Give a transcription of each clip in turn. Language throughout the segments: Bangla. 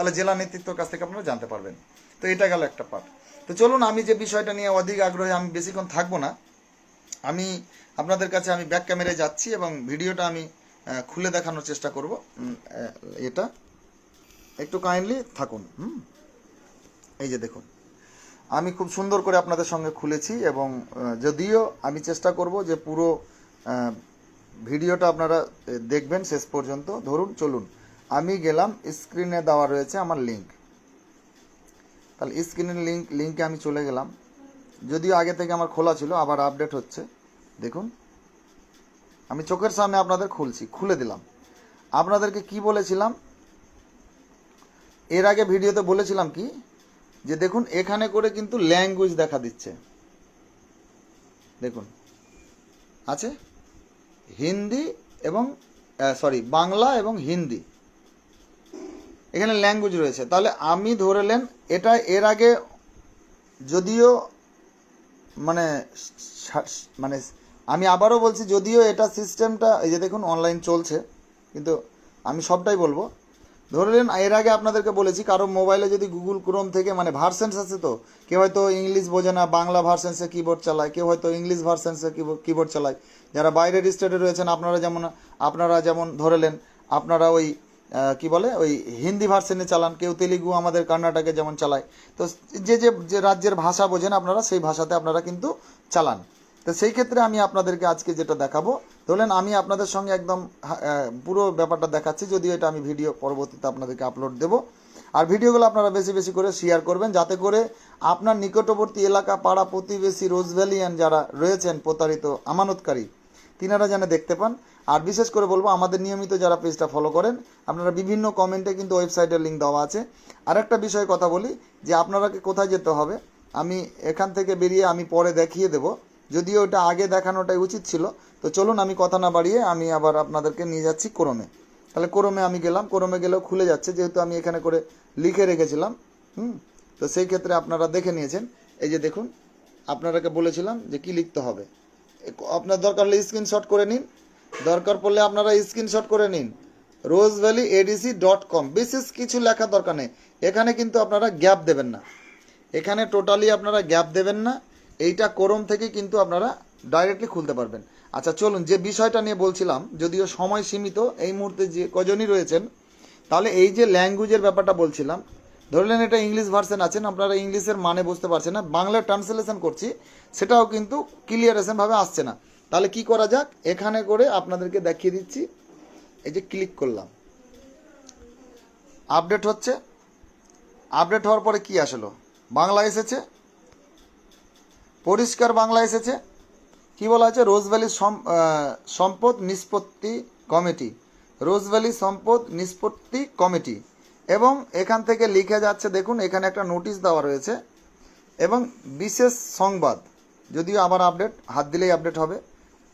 তাহলে জেলা নেতৃত্বের কাছ থেকে আপনারা জানতে পারবেন। তো এটা গেল একটা পার্ট তো চলুন, আমি যে বিষয়টা নিয়ে অধিক আগ্রহী, আমি বেশিক্ষণ থাকব না। আমি আপনাদের কাছে আমি ব্যাক ক্যামেরায় যাচ্ছি এবং ভিডিওটা আমি খুলে দেখানোর চেষ্টা করব। এটা একটু কাইন্ডলি থাকুন এই যে দেখুন, আমি খুব সুন্দর করে আপনাদের সঙ্গে খুলেছি এবং যদিও আমি চেষ্টা করব যে পুরো ভিডিওটা আপনারা দেখবেন শেষ পর্যন্ত। ধরুন, চলুন আমি গেলাম স্ক্রিনে দেওয়া রয়েছে আমার লিঙ্ক তাহলে স্ক্রিনের লিঙ্ক লিঙ্কে আমি চলে গেলাম। যদিও আগে থেকে আমার খোলা ছিল, আবার আপডেট হচ্ছে। দেখুন, আমি চোখের সামনে আপনাদের খুলছি, খুলে দিলাম। আপনাদেরকে কি বলেছিলাম? এর আগে ভিডিওতে বলেছিলাম কি? যে দেখুন, এখানে করে কিন্তু ল্যাঙ্গুয়েজ দেখা দিচ্ছে। দেখুন, আছে? হিন্দি এবং সরি বাংলা এবং হিন্দি। এখানে ল্যাঙ্গুয়েজ রয়েছে। তাহলে আমি ধরে নেন, এটা এর আগে যদিও মানে মানে আমি আবারও বলছি, যদিও এটা সিস্টেমটা এই যে দেখুন অনলাইন চলছে, কিন্তু আমি সবটাই বলব। ধরে নিন, এর আগে আপনাদেরকে বলেছি, কারও মোবাইলে যদি গুগল ক্রোম থেকে মানে ভার্সেন্স আছে তো, কেউ হয়তো ইংলিশ বোঝে না, বাংলা ভার্সেন্সে কিবোর্ড চালায়, কেউ হয়তো ইংলিশ ভার্সেন্সে কিবোর্ড চালায়। যারা বাইরের স্টেটে রয়েছেন, আপনারা যেমন আপনারা যেমন ধরেলেন আপনারা ওই কি বলে, ওই হিন্দি ভার্সনে চালান, কেউ তেলেগু, আমাদের কর্ণাটকে যেমন চালায়। তো যে যে যে রাজ্যের ভাষা বোঝেন আপনারা, সেই ভাষাতে আপনারা কিন্তু চালান। তো সেই ক্ষেত্রে আমি আপনাদেরকে আজকে যেটা দেখাবো, ধরলেন আমি আপনাদের সঙ্গে একদম পুরো ব্যাপারটা দেখাচ্ছি, যদিও এটা আমি ভিডিও পরবর্তীতে আপনাদেরকে আপলোড দেবো। আর ভিডিওগুলো আপনারা বেশি বেশি করে শেয়ার করবেন, যাতে করে আপনার নিকটবর্তী এলাকা, পাড়া, প্রতিবেশী রোজভ্যালিয়ান যারা রয়েছেন প্রতারিত, আমানতকারী, তিনারা যেন দেখতে পান। আর বিশেষ করে বলব, আমাদের নিয়মিত যারা পেজটা ফলো করেন, আপনারা বিভিন্ন কমেন্টে কিন্তু ওয়েবসাইটের লিঙ্ক দেওয়া আছে। আর একটা বিষয়ে কথা বলি, যে আপনারাকে কোথায় যেতে হবে, আমি এখান থেকে বেরিয়ে আমি পরে দেখিয়ে দেব। যদিও ওটা আগে দেখানোটাই উচিত ছিল, তো চলুন আমি কথা না বাড়িয়ে আমি আবার আপনাদেরকে নিয়ে যাচ্ছি ক্রমে তাহলে ক্রমে আমি গেলাম ক্রমে গেলেও খুলে যাচ্ছে, যেহেতু আমি এখানে করে লিখে রেখেছিলাম, হুম? তো সেই ক্ষেত্রে আপনারা দেখে নিয়েছেন। এই যে দেখুন, আপনারাকে বলেছিলাম যে কি লিখতে হবে। আপনার দরকার হলে স্ক্রিনশট করে নিন দরকার পড়লে আপনারা স্ক্রিনশট করে নিন। Rose Valley ADC dot com বিশেষ কিছু লেখা দরকার নেই। এখানে কিন্তু আপনারা গ্যাপ দেবেন না। এখানে টোটালি আপনারা গ্যাপ দেবেন না। এইটা কোরম থেকে কিন্তু আপনারা ডাইরেক্টলি খুলতে পারবেন। আচ্ছা চলুন যে বিষয়টা নিয়ে বলছিলাম, যদিও সময় সীমিত, এই মুহূর্তে যে কজনই রয়েছেন, তাহলে এই যে ল্যাঙ্গুয়েজের ব্যাপারটা বলছিলাম ধরলেন এটা ইংলিশ ভার্সন আছেন আপনারা ইংলিশের মানে বুঝতে পারছেন না বাংলা ট্রান্সলেশন করছি, সেটাও কিন্তু ক্লিয়ারেশনভাবে আসছে না। তাহলে কি করা যাক? এখানে করে আপনাদেরকে দেখিয়ে দিচ্ছি। এই যে ক্লিক করলাম। আপডেট হচ্ছে। আপডেট হওয়ার পরে কি আসলো? বাংলা এসেছে। পরিষ্কার বাংলা এসেছে। কি বলা আছে রোজভ্যালি সম- সম্পদ নিষ্পত্তি কমিটি। রোজভ্যালি সম্পদ নিষ্পত্তি কমিটি। এবং এখান থেকে লিখে যাচ্ছে, দেখুন, এখানে একটা নোটিশ দেওয়া রয়েছে। এবং বিশেষ সংবাদ। যদিও আবার আপডেট হাত দিলেই আপডেট হবে।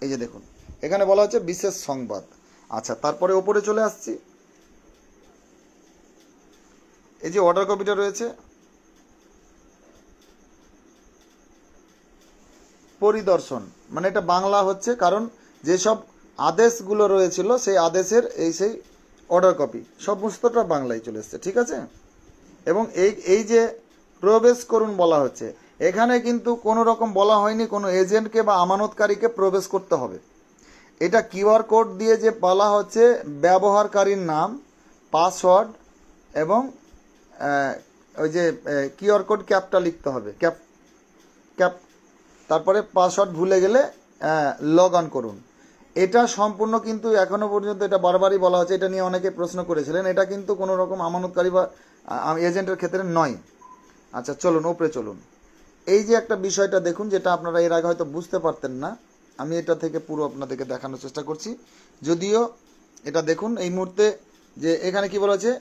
এই যে দেখুন, এখানে বলা হচ্ছে বিশেষ সংবাদ। আচ্ছা তারপরে ওপরে চলে আসছি। এই যে অর্ডার কপিটা রয়েছে। পরিদর্শন মানে এটা বাংলা হচ্ছে, কারণ যেসব আদেশগুলো রয়েছিল, সেই আদেশের এই সেই অর্ডার কপি সমস্তটা বাংলায় চলে এসছে, ঠিক আছে? এবং এই এই যে প্রবেশ করুন বলা হচ্ছে এখানে কিন্তু কোনো রকম বলা হয়নি কোনো এজেন্টকে বা আমানতকারীকে প্রবেশ করতে হবে। এটা কিউআর কোড দিয়ে যে বলা হচ্ছে, ব্যবহারকারীর নাম, পাসওয়ার্ড এবং ওই যে কিউআর কোড ক্যাপটা লিখতে হবে। ক্যাপ ক্যাপ, তারপরে পাসওয়ার্ড ভুলে গেলে লগ অন করুন। এটা সম্পূর্ণ কিন্তু এখনও পর্যন্ত এটা বারবারই বলা হচ্ছে, এটা নিয়ে অনেকে প্রশ্ন করেছিলেন। এটা কিন্তু কোনো রকম আমানতকারী বা এজেন্টের ক্ষেত্রে নয়। আচ্ছা চলুন ওপরে চলুন। এই যে একটা বিষয়টা দেখুন, যেটা আপনারা এর আগে হয়তো বুঝতে পারতেন না, আমি এটা থেকে পুরো আপনাদেরকে দেখানোর চেষ্টা করছি। যদিও এটা দেখুন, এই মুহূর্তে যে এখানে কি বলা হচ্ছে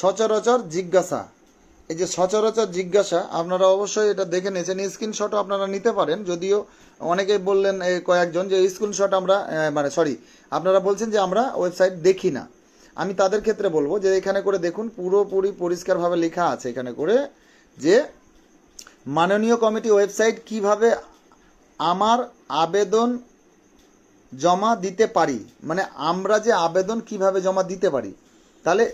সচরাচর জিজ্ঞাসা। এই যে সচরাচর জিজ্ঞাসা, আপনারা অবশ্যই এটা দেখে নিয়েছেন। স্ক্রিনশটও আপনারা নিতে পারেন। যদিও অনেকেই বললেন কয়েকজন যে স্ক্রিনশট আমরা মানে সরি আপনারা বলছেন যে আমরা ওয়েবসাইট দেখি না। আমি তাদের ক্ষেত্রে বলব যে এখানে করে দেখুন, পুরোপুরি পরিষ্কারভাবে লেখা আছে এখানে করে যে মাননীয় কমিটি ওয়েবসাইট কীভাবে আমার আবেদন জমা দিতে পারি। মানে আমরা যে আবেদন কীভাবে জমা দিতে পারি। তাহলে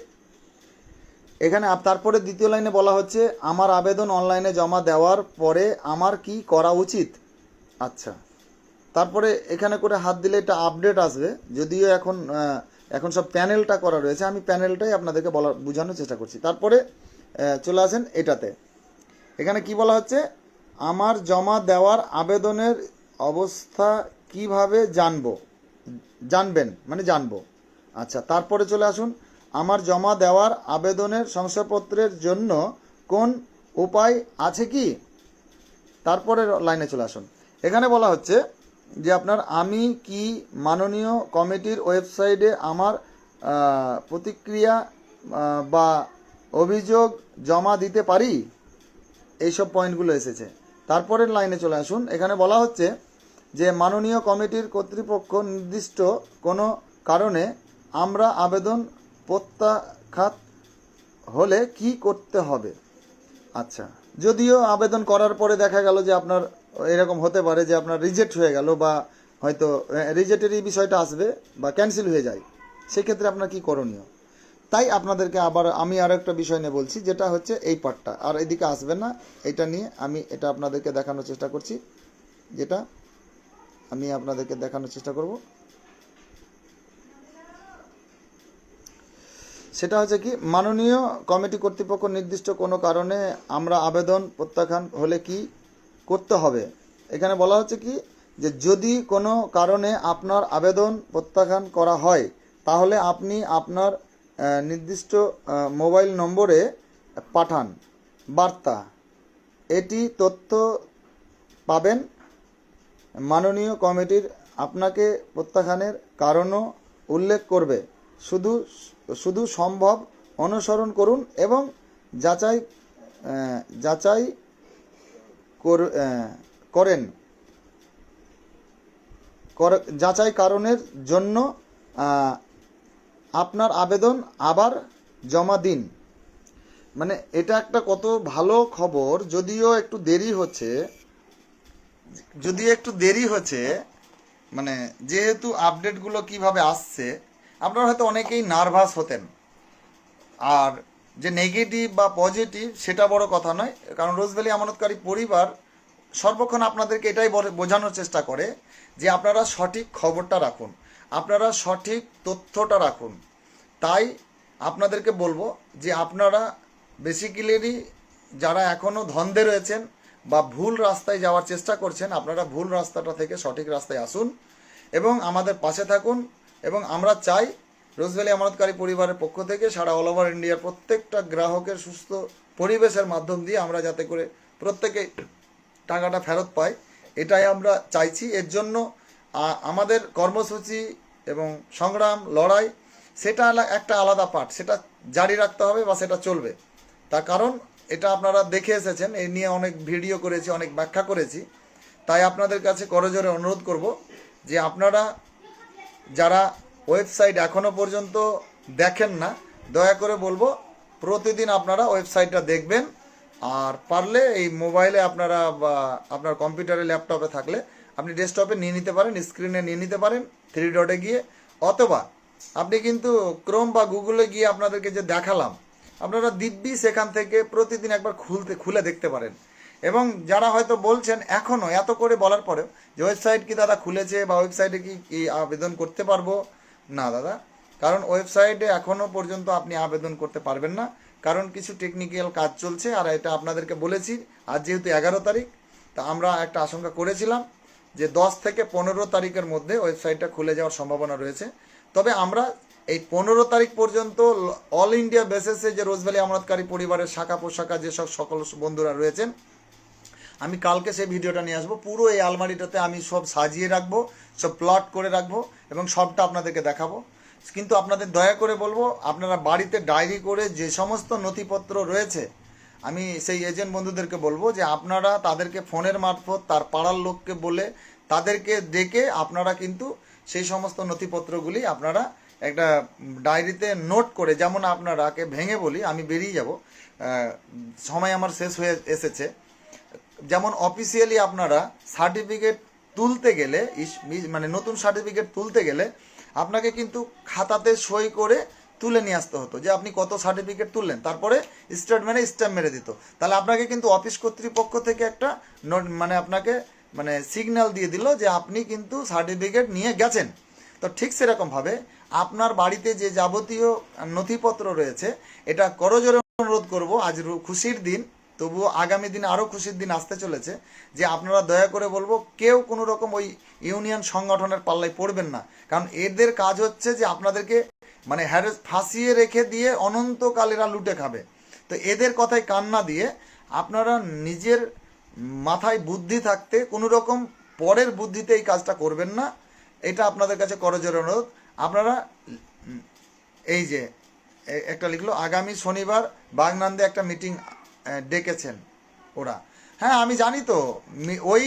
এখানে তারপরে দ্বিতীয় লাইনে বলা হচ্ছে, আমার আবেদন অনলাইনে জমা দেওয়ার পরে আমার কি করা উচিত? আচ্ছা। তারপরে এখানে করে হাত দিলে এটা আপডেট আসবে, যদিও এখন এখন সব প্যানেলটা করা রয়েছে। আমি প্যানেলটাই আপনাদেরকে বলার বোঝানোর চেষ্টা করছি। তারপরে চলে আসেন এটাতে। এখানে কি বলা হচ্ছে, আমার জমা দেওয়ার আবেদনের অবস্থা কীভাবে জানব? জানবেন মানে জানব। আচ্ছা তারপরে চলে আসুন। আমার জমা দেওয়ার আবেদনের শংসাপত্রের জন্য কোন উপায় আছে কি? তারপরে লাইনে চলে আসুন। এখানে বলা হচ্ছে যে আপনার আমি কি মাননীয় কমিটির ওয়েবসাইটে আমার প্রতিক্রিয়া বা অভিযোগ জমা দিতে পারি? এইসব পয়েন্টগুলো এসেছে। তারপরের লাইনে চলে আসুন। এখানে বলা হচ্ছে যে মাননীয় কমিটির কর্তৃপক্ষ নির্দিষ্ট কোনো কারণে আমরা আবেদন প্রত্যাখ্যাত হলে কি করতে হবে? আচ্ছা যদিও আবেদন করার পরে দেখা গেল যে আপনার এরকম হতে পারে যে আপনার রিজেক্ট হয়ে গেল বা হয়তো রিজেক্টের এই বিষয়টা আসবে বা ক্যান্সেল হয়ে যায়, সেক্ষেত্রে আপনার কি করণীয়? তাই আপনাদেরকে আবার আমি আরও একটা বিষয় নিয়ে বলছি, যেটা হচ্ছে এই পার্টটা। আর এদিকে আসবে না, এটা নিয়ে আমি এটা আপনাদেরকে দেখানোর চেষ্টা করছি, যেটা আমি আপনাদেরকে দেখানোর চেষ্টা করব। সেটা হচ্ছে কি, মাননীয় কমিটি কর্তৃপক্ষ নির্দিষ্ট কোনো কারণে আমরা আবেদন প্রত্যাখ্যান হলে কি করতে হবে? এখানে বলা হচ্ছে কি, যে যদি কোনো কারণে আপনার আবেদন প্রত্যাখ্যান করা হয়, তাহলে আপনি আপনার নির্দিষ্ট মোবাইল নম্বরে পাঠান। বার্তা। এটি তথ্য পাবেন মাননীয় কমিটির আপনাকে প্রত্যাখ্যানের কারণও উল্লেখ করবে। শুধু শুধু সম্ভব, অনুসরণ করুন এবং যাচাই যাচাই কর- করেন। কর- যাচাই কারণের জন্য আপনার আবেদন আবার জমা দিন। মানে এটা একটা কত ভালো খবর, যদিও একটু দেরি হচ্ছে, যদিও একটু দেরি হচ্ছে মানে যেহেতু আপডেটগুলো কীভাবে আসছে আপনারা হয়তো অনেকেই নার্ভাস হতেন। আর যে নেগেটিভ বা পজিটিভ, সেটা বড় কথা নয়। কারণ রোজভ্যালি আমানতকারী পরিবার সর্বক্ষণ আপনাদেরকে এটাই বোঝানোর চেষ্টা করে যে আপনারা সঠিক খবরটা রাখুন। আপনারা সঠিক তথ্যটা রাখুন। তাই আপনাদেরকে বলব যে আপনারা বেসিক্যালি যারা এখনও ধন্দে রয়েছেন বা ভুল রাস্তায় যাওয়ার চেষ্টা করছেন, আপনারা ভুল রাস্তাটা থেকে সঠিক রাস্তায় আসুন এবং আমাদের পাশে থাকুন। এবং আমরা চাই রোজভ্যালি আমানতকারী পরিবারের পক্ষ থেকে সারা অল ওভার ইন্ডিয়ার প্রত্যেকটা গ্রাহকের সুস্থ পরিবেশের মাধ্যম দিয়ে আমরা যাতে করে প্রত্যেকে টাকাটা ফেরত পাই এটাই আমরা চাইছি। এর জন্য আমাদের কর্মসূচি এবং সংগ্রাম, লড়াই, সেটা একটা আলাদা পার্ট সেটা জারি রাখতে হবে বা সেটা চলবে। তার কারণ, এটা আপনারা দেখে এসেছেন এই নিয়ে অনেক ভিডিও করেছি, অনেক ব্যাখ্যা করেছি। তাই আপনাদের কাছে করজোরে অনুরোধ করব যে আপনারা যারা ওয়েবসাইট এখনও পর্যন্ত দেখেন না, দয়া করে বলব প্রতিদিন আপনারা ওয়েবসাইটটা দেখবেন। আর পারলে এই মোবাইলে আপনারা বা আপনার কম্পিউটারে ল্যাপটপে থাকলে আপনি ডেস্কটপে নিয়ে নিতে পারেন, স্ক্রিনে নিয়ে নিতে পারেন থ্রি ডটে গিয়ে। অথবা আপনি কিন্তু ক্রোম বা গুগলে গিয়ে আপনাদেরকে যে দেখালাম, আপনারা দিব্যি সেখান থেকে প্রতিদিন একবার খুলতে, খুলে দেখতে পারেন। এবং যারা হয়তো বলছেন এখনও এত করে বলার পরেও যে ওয়েবসাইট কি দাদা খুলেছে বা ওয়েবসাইটে কি কি আবেদন করতে পারব? না দাদা। কারণ ওয়েবসাইটে এখনও পর্যন্ত আপনি আবেদন করতে পারবেন না। কারণ কিছু টেকনিক্যাল কাজ চলছে আর এটা আপনাদেরকে বলেছি, আজ যেহেতু এগারো তারিখ, তা আমরা একটা আশঙ্কা করেছিলাম যে দশ থেকে পনেরো তারিখের মধ্যে ওয়েবসাইটটা খুলে যাওয়ার সম্ভাবনা রয়েছে। তবে আমরা এই পনেরো তারিখ পর্যন্ত অল ইন্ডিয়া বেসেসে যে রোজভ্যালি আমানতকারী পরিবারের শাখা পোশাখা যেসব সকল বন্ধুরা রয়েছেন আমি কালকে সেই ভিডিওটা নিয়ে আসব। পুরো এই আলমারিটাতে আমি সব সাজিয়ে রাখব, সব প্লট করে রাখব এবং সবটা আপনাদেরকে দেখাবো। কিন্তু আপনাদের দয়া করে বলব, আপনারা বাড়িতে ডায়েরি করে যে সমস্ত নথিপত্র রয়েছে, আমি সেই এজেন্ট বন্ধুদেরকে বলব যে আপনারা তাদেরকে ফোনের মারফত, তার পাড়ার লোককে বলে তাদেরকে ডেকে আপনারা কিন্তু সেই সমস্ত নথিপত্রগুলি আপনারা একটা ডায়েরিতে নোট করে, যেমন আপনারাকে ভেঙে বলি, আমি বেরিয়ে যাব। সময় আমার শেষ হয়ে এসেছে। যেমন অফিসিয়ালি আপনারা সার্টিফিকেট তুলতে গেলে মানে নতুন সার্টিফিকেট তুলতে গেলে আপনাকে কিন্তু খাতাতে সই করে তুলে নিয়ে আসতে হতো যে আপনি কত সার্টিফিকেট তুললেন। তারপরে স্টেটমেন্টে স্ট্যাম্প মেরে দিত। তাহলে আপনাকে কিন্তু অফিস কর্তৃপক্ষ থেকে একটা মানে আপনাকে মানে সিগন্যাল দিয়ে দিল যে আপনি কিন্তু সার্টিফিকেট নিয়ে গেছেন। তো ঠিক সেরকমভাবে আপনার বাড়িতে যে যাবতীয় নথিপত্র রয়েছে, এটা করজোরে অনুরোধ করব, আজ খুশির দিন তবুও আগামী দিন আরও খুশির দিন আসতে চলেছে যে আপনারা দয়া করে বলব, কেউ কোনো রকম ওই ইউনিয়ন সংগঠনের পাল্লায় পড়বেন না। কারণ এদের কাজ হচ্ছে যে আপনাদেরকে মানে হ্যারেস ফাঁসিয়ে রেখে দিয়ে অনন্তকাল এরা লুটে খাবে। তো এদের কথায় কান্না দিয়ে আপনারা নিজের মাথায় বুদ্ধি থাকতে কোনো রকম পরের বুদ্ধিতে এই কাজটা করবেন না। এটা আপনাদের কাছে করজোর অনুরোধ। আপনারা এই যে একটা লিখলো, আগামী শনিবার বাগনান্দে একটা মিটিং ডেকেছেন ওরা। হ্যাঁ আমি জানি তো ওই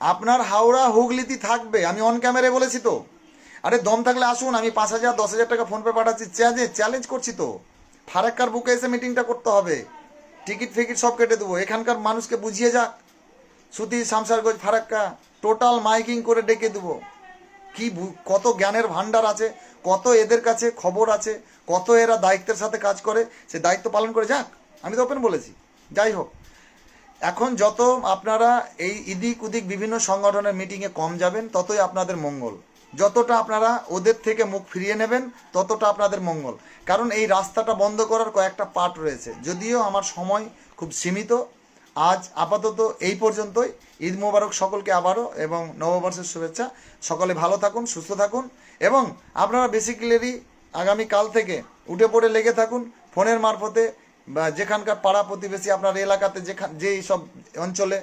আপনার হাওড়া হুগলিতে থাকবে, আমি অন ক্যামেরায় বলেছি তো। আরে, দম থাকলে আসুন, আমি পাঁচ হাজার, দশ হাজার টাকা ফোনপে পাঠাচ্ছি। চ্যালেঞ্জ চ্যালেঞ্জ করছি তো। ফারাক্কার বুকে এসে মিটিংটা করতে হবে। টিকিট ফিকিট সব কেটে দেবো। এখানকার মানুষকে বুঝিয়ে যাক। সুতি শামসারগঞ্জ, ফারাক্কা টোটাল মাইকিং করে ডেকে দেবো। কি কত জ্ঞানের ভান্ডার আছে, কত এদের কাছে খবর আছে, কত এরা দায়িত্বের সাথে কাজ করে, সে দায়িত্ব পালন করে যাক। আমি তো ওপেন বলেছি। যাই হোক এখন যত আপনারা এই ইদিক উদিক বিভিন্ন সংগঠনের মিটিংয়ে কম যাবেন, ততই আপনাদের মঙ্গল। যতটা আপনারা ওদের থেকে মুখ ফিরিয়ে নেবেন, ততটা আপনাদের মঙ্গল। কারণ এই রাস্তাটা বন্ধ করার কয়েকটা পার্ট রয়েছে। যদিও আমার সময় খুব সীমিত, আজ আপাতত এই পর্যন্তই। ঈদ মোবারক সকলকে আবারও এবং নববর্ষের শুভেচ্ছা। সকলে ভালো থাকুন, সুস্থ থাকুন এবং আপনারা বেসিক্যালি আগামী কাল থেকে উঠে পড়ে লেগে থাকুন, ফোনের মারফতে বা যেখানকার পাড়া প্রতিবেশী আপনার এলাকাতে যেখান যেই সব অঞ্চলে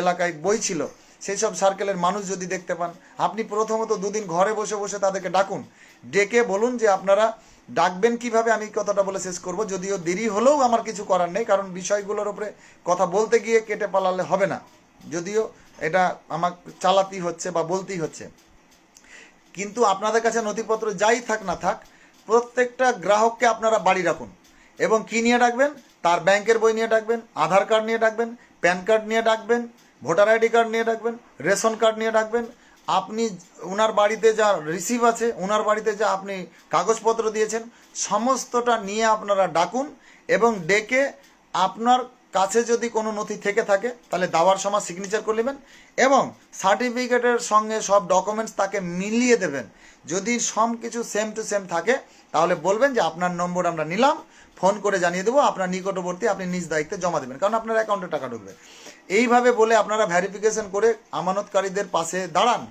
এলাকায় বই ছিল, সেই সব সার্কেলের মানুষ যদি দেখতে পান, আপনি প্রথমত দুদিন ঘরে বসে বসে তাদেরকে ডাকুন। ডেকে বলুন যে আপনারা ডাকবেন কীভাবে, আমি কথাটা বলে শেষ করব। যদিও দেরি হলেও আমার কিছু করার নেই, কারণ বিষয়গুলোর উপরে কথা বলতে গিয়ে কেটে পালালে হবে না। যদিও এটা আমার চালাতেই হচ্ছে বা বলতেই হচ্ছে। কিন্তু আপনাদের কাছে নথিপত্র যাই থাক না থাক, প্রত্যেকটা গ্রাহককে আপনারা বাড়ি রাখুন। এবং কি নিয়ে ডাকবেন? তার ব্যাংকের বই নিয়ে ডাকবেন, আধার কার্ড নিয়ে ডাকবেন, প্যান কার্ড নিয়ে ডাকবেন, ভোটার আইডি কার্ড নিয়ে ডাকবেন, রেশন কার্ড নিয়ে ডাকবেন। আপনি ওনার বাড়িতে যা রিসিভ আছে ওনার বাড়িতে যা আপনি কাগজপত্র দিয়েছেন, সমস্তটা নিয়ে আপনারা ডাকুন এবং ডেকে আপনার কাছে যদি কোনো নথি থেকে থাকে, তাহলে দাওয়ার সময় সিগনেচার করে নেবেন এবং সার্টিফিকেটের সঙ্গে সব ডকুমেন্টস তাকে মিলিয়ে দেবেন। যদি সব কিছু সেম টু সেম থাকে, তাহলে বলবেন যে আপনার নম্বর আমরা নিলাম ফোন করে জানিয়ে দেবো, আপনার নিকটবর্তী আপনি নিজ দায়িত্বে জমা দেবেন, কারণ আপনার অ্যাকাউন্টে টাকা ঢুকবে। এইভাবে বলে আপনারা ভ্যারিফিকেশন করে আমানতকারীদের পাশে দাঁড়ান।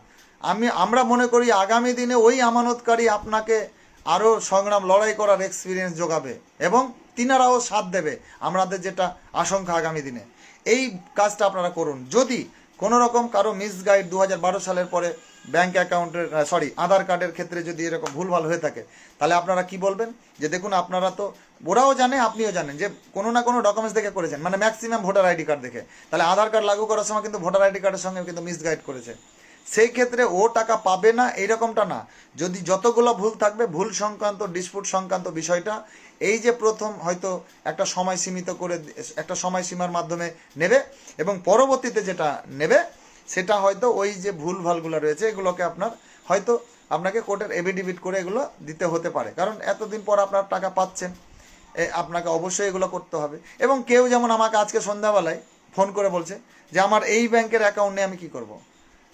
আমি, আমরা মনে করি আগামী দিনে ওই আমানতকারী আপনাকে আরও সংগ্রাম, লড়াই করার এক্সপিরিয়েন্স যোগাবে এবং তিনারাও সাথ দেবে আমাদের যেটা আশঙ্কা আগামী দিনে। এই কাজটা আপনারা করুন। যদি কোনো রকম কারও মিসগাইড দু হাজার বারো সালের পরে ব্যাংক অ্যাকাউন্টের সরি আধার কার্ডের ক্ষেত্রে যদি এরকম ভুলভাল হয়ে থাকে, তাহলে আপনারা কি বলবেন? যে দেখুন, আপনারা তো, ওরাও জানে, আপনিও জানেন যে কোনো না কোনো ডকুমেন্টস দেখে করেছেন মানে ম্যাক্সিমাম ভোটার আইডি কার্ড দেখে। তাহলে আধার কার্ড লাগু করার সময় কিন্তু ভোটার আইডি কার্ডের সঙ্গে কিন্তু মিসগাইড করেছে। সেই ক্ষেত্রে ও টাকা পাবে না, এইরকমটা না। যদি যতগুলো ভুল থাকবে, ভুল সংক্রান্ত ডিসপুট সংক্রান্ত বিষয়টা, এই যে প্রথম হয়তো একটা সময় সীমিত করে, একটা সময়সীমার মাধ্যমে নেবে এবং পরবর্তীতে যেটা নেবে সেটা হয়তো ওই যে ভুল ভালগুলো রয়েছে, এগুলোকে আপনার হয়তো আপনাকে কোর্টের এভিডিভিট করে এগুলো দিতে হতে পারে। কারণ এতদিন পর আপনার টাকা পাচ্ছেন আপনাকে অবশ্যই এগুলো করতে হবে। এবং কেউ যেমন আমাকে আজকে সন্ধ্যাবেলায় ফোন করে বলছে যে, আমার এই ব্যাংকের অ্যাকাউন্ট নিয়ে আমি কি করব।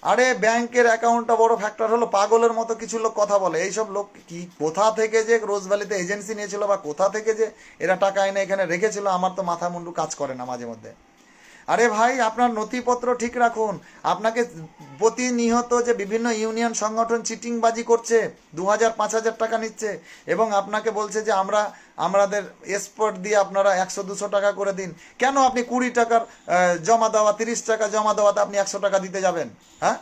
আরে, ব্যাংকের অ্যাকাউন্টটা বড় ফ্যাক্টর হলো, পাগলের মতো কিছু লোক কথা বলে। এইসব লোক কি, কোথা থেকে যে রোজভ্যালিতে এজেন্সি নিয়েছিল বা কোথা থেকে যে এরা টাকা এনে এখানে রেখেছিল, আমার তো মাথা মুন্ডু কাজ করে না মাঝে মধ্যে। আরে ভাই, আপনার নথিপত্র ঠিক রাখুন। আপনাকে প্রতিনিয়ত যে বিভিন্ন ইউনিয়ন সংগঠন চিটিংবাজি করছে দু হাজার পাঁচ হাজার টাকা নিচ্ছে, এবং আপনাকে বলছে যে আমরা, আমাদের এক্সপোর্ট দিয়ে আপনারা একশো, দুশো টাকা করে দিন। কেন আপনি কুড়ি টাকার জমা দেওয়া, তিরিশ টাকা জমা দেওয়াতে আপনি একশো টাকা দিতে যাবেন? হ্যাঁ?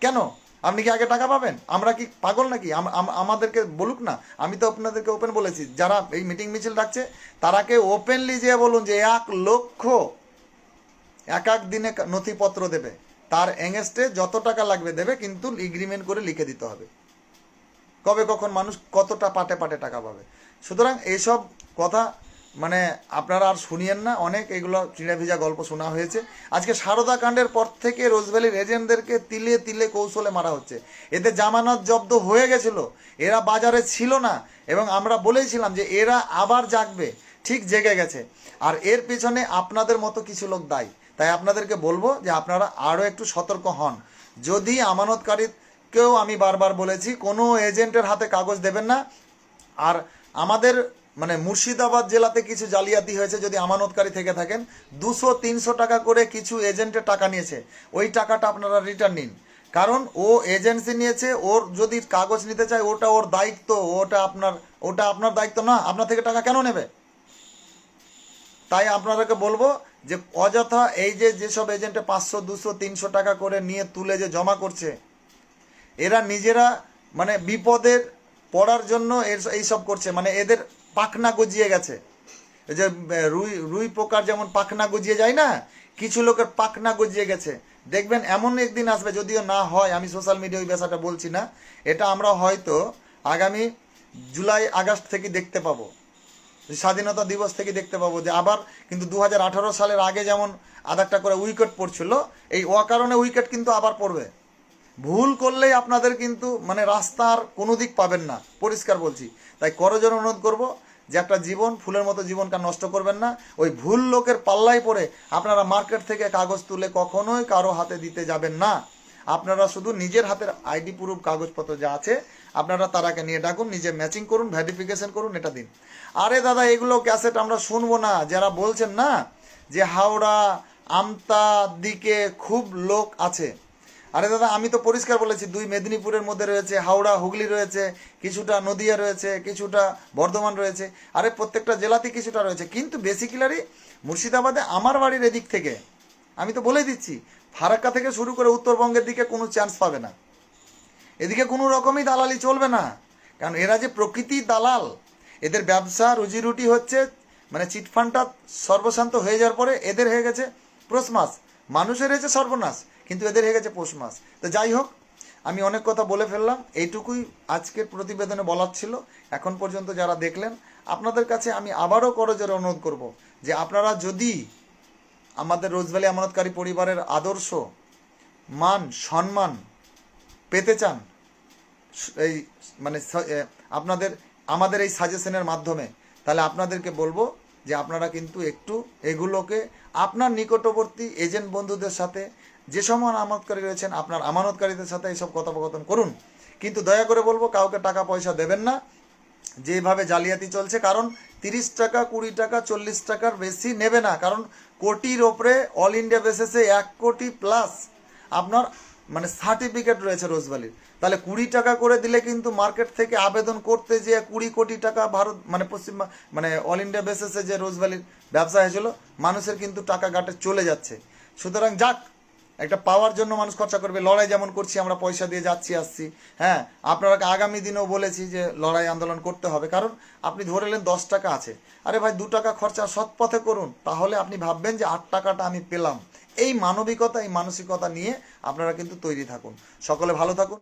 কেন? আপনি কি আগে টাকা পাবেন? আমরা কি পাগল নাকি? আম- আম- আমাদেরকে বলুক না। আমি তো আপনাদেরকে ওপেন বলেছি। যারা এই মিটিং মিছিল ডাকছে, তারাকে ওপেনলি যে বলুন যে এক লক্ষ এক এক দিনে নথিপত্র দেবে। তার এগেনস্টে যত টাকা লাগবে দেবে, কিন্তু এগ্রিমেন্ট করে লিখে দিতে হবে। কবে কখন মানুষ কতটা পাটে পাটে টাকা পাবে। সুতরাং এইসব কথা মানে আপনারা আর শুনিয়েন না। অনেক এগুলো চিড়ে ভিজা গল্প শোনা হয়েছে। আজকে সারদা কাণ্ডের পর থেকে রোজভ্যালির এজেন্টদেরকে তিলে তিলে কৌশলে মারা হচ্ছে। এদের জামানত জব্দ হয়ে গেছিল। এরা বাজারে ছিল না। এবং আমরা বলেছিলাম যে এরা আবার জাগবে। ঠিক জেগে গেছে। আর এর পিছনে আপনাদের মতো কিছু লোক দায়ী। তাই আপনাদেরকে বলব যে আপনারা আরও একটু সতর্ক হন। যদি আমানতকারীকেও আমি বারবার বলেছি, কোনো এজেন্টের হাতে কাগজ দেবেন না। আর আমাদের মানে মুর্শিদাবাদ জেলাতে কিছু জালিয়াতি হয়েছে, যদি আমানতকারী থেকে থাকেন, দুশো, তিনশো টাকা করে কিছু এজেন্টের টাকা নিয়েছে। ওই টাকাটা আপনারা রিটার্ন নিন। কারণ ও এজেন্সি নিয়েছে, ওর যদি কাগজ নিতে চায়, ওটা ওর দায়িত্ব, ওটা আপনার ওটা আপনার দায়িত্ব না। আপনার থেকে টাকা কেন নেবে? তাই আপনাদেরকে বলব যে অযথা এই যে যেসব এজেন্টে পাঁচশো, দুশো, তিনশো টাকা করে নিয়ে তুলে যে জমা করছে, এরা নিজেরা মানে বিপদের পড়ার জন্য এর এইসব করছে মানে এদের পাখনা গজিয়ে গেছে। এই যে রুই রুই পোকার যেমন পাখনা গজিয়ে যায় না, কিছু লোকের পাখনা গজিয়ে গেছে। দেখবেন এমন একদিন আসবে, যদিও না হয়, আমি সোশ্যাল মিডিয়া ওই বিষয়টা বলছি না, এটা আমরা হয়তো আগামী জুলাই, আগস্ট থেকে দেখতে পাবো। স্বাধীনতা দিবস থেকে দেখতে পাবো যে আবার কিন্তু দু হাজার আঠারো সালের আগে যেমন আধ একটা করে উইকেট পড়ছিল, এই অকারণে উইকেট কিন্তু আবার পড়বে। ভুল করলেই আপনাদের কিন্তু মানে রাস্তার কোনো দিক পাবেন না, পরিষ্কার বলছি। তাই করজন অনুরোধ করব যে একটা জীবন, ফুলের মতো জীবনকে নষ্ট করবেন না। ওই ভুল লোকের পাল্লাই পড়ে আপনারা মার্কেট থেকে কাগজ তুলে কখনোই কারও হাতে দিতে যাবেন না। আপনারা শুধু নিজের হাতের আইডি প্রুফ, কাগজপত্র যা আছে, আপনারা তারাকে নিয়ে ডাকুন, নিজে ম্যাচিং করুন ভ্যারিফিকেশন করুন, এটা দিন। আরে দাদা, এগুলো ক্যাসেট আমরা শুনব না। যারা বলছেন না যে হাওড়া, আমতা দিকে খুব লোক আছে। আরে দাদা, আমি তো পরিষ্কার বলেছি, দুই মেদিনীপুরের মধ্যে রয়েছে, হাওড়া, হুগলি রয়েছে, কিছুটা নদিয়া রয়েছে, কিছুটা বর্ধমান রয়েছে, আরে প্রত্যেকটা জেলাতে কিছুটা রয়েছে। কিন্তু বেসিক্যালি মুর্শিদাবাদে আমার বাড়ির এদিক থেকে, আমি তো বলে দিচ্ছি ফারাক্কা থেকে শুরু করে উত্তরবঙ্গের দিকে কোনো চান্স পাবে না। এদিকে কোনো রকমই দালালি চলবে না। কারণ এরা যে প্রকৃতি দালাল, এদের ব্যবসা রুজি রুটি হচ্ছে মানে চিটফান্ডটা সর্বশান্ত হয়ে যাওয়ার পরে এদের হয়ে গেছে পৌষ মাস। মানুষের হয়েছে সর্বনাশ, কিন্তু এদের হয়ে গেছে পৌষ মাস। তো যাই হোক, আমি অনেক কথা বলে ফেললাম, এইটুকুই আজকের প্রতিবেদনে বলার ছিল। এখন পর্যন্ত যারা দেখলেন, আপনাদের কাছে আমি আবারও করজোরে অনুরোধ করব যে আপনারা যদি আমাদের রোজভ্যালি আমানতকারী পরিবারের আদর্শ, মান, সম্মান পেতে চান, এই মানে আপনাদের, আমাদের এই সাজেশনের মাধ্যমে। তাহলে আপনাদেরকে বলব যে আপনারা কিন্তু একটু এগুলোকে, আপনার নিকটবর্তী এজেন্ট বন্ধুদের সাথে যে সময় আমানতকারী রয়েছেন, আপনার আমানতকারীদের সাথে এইসব কথোপকথন করুন। কিন্তু দয়া করে বলব, কাউকে টাকা পয়সা দেবেন না। যেভাবে জালিয়াতি চলছে, কারণ তিরিশ টাকা, কুড়ি টাকা, চল্লিশ টাকার বেশি নেবে না। কারণ কোটির ওপরে অল ইন্ডিয়া বেসেসে এক কোটি প্লাস আপনার মানে সার্টিফিকেট রয়েছে রোজভ্যালির তাহলে কুড়ি টাকা করে দিলে কিন্তু মার্কেট থেকে আবেদন করতে যে কুড়ি কোটি টাকা ভারত মানে পশ্চিম মানে অল ইন্ডিয়া বেসেসে যে রোজভ্যালির ব্যবসা হয়েছিল, মানুষের কিন্তু টাকা গাটে চলে যাচ্ছে। সুতরাং যাক একটা পাওয়ার জন্য মানুষ খরচা করবে। লড়াই যেমন করছি, আমরা পয়সা দিয়ে যাচ্ছি, আসছি। হ্যাঁ আপনারা আগামী দিনেও বলেছি যে লড়াই আন্দোলন করতে হবে। কারণ আপনি ধরে নেন দশ টাকা আছে। আরে ভাই, দু টাকা খরচা সৎ পথে করুন। তাহলে আপনি ভাববেন যে আট টাকাটা আমি পেলাম। এই মানবিকতা, এই মানসিকতা নিয়ে আপনারা কিন্তু তৈরি থাকুন। সকলে ভালো থাকুন।